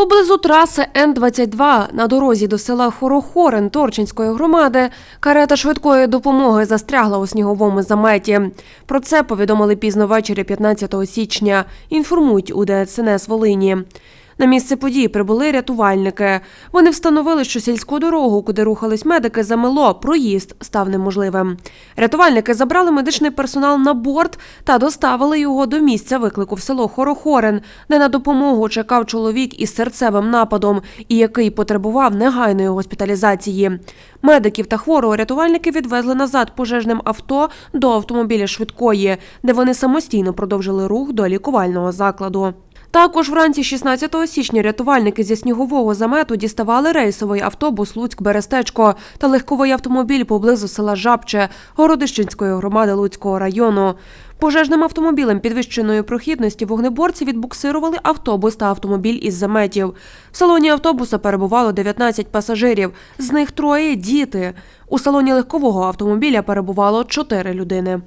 Поблизу траси Н-22 на дорозі до села Хорохорин Торчинської громади карета швидкої допомоги застрягла у сніговому заметі. Про це повідомили пізно ввечері 15 січня. Інформують у ДСНС Волині. На місце події прибули рятувальники. Вони встановили, що сільську дорогу, куди рухались медики, замело, проїзд став неможливим. Рятувальники забрали медичний персонал на борт та доставили його до місця виклику в село Хорохорин, де на допомогу чекав чоловік із серцевим нападом і який потребував негайної госпіталізації. Медиків та хворого рятувальники відвезли назад пожежним авто до автомобіля швидкої, де вони самостійно продовжили рух до лікувального закладу. Також вранці 16 січня рятувальники зі снігового замету діставали рейсовий автобус Луцьк-Берестечко та легковий автомобіль поблизу села Жабче Городищенської громади Луцького району. Пожежним автомобілем підвищеної прохідності вогнеборці відбуксирували автобус та автомобіль із заметів. В салоні автобуса перебувало 19 пасажирів, з них троє діти. У салоні легкового автомобіля перебувало чотири людини.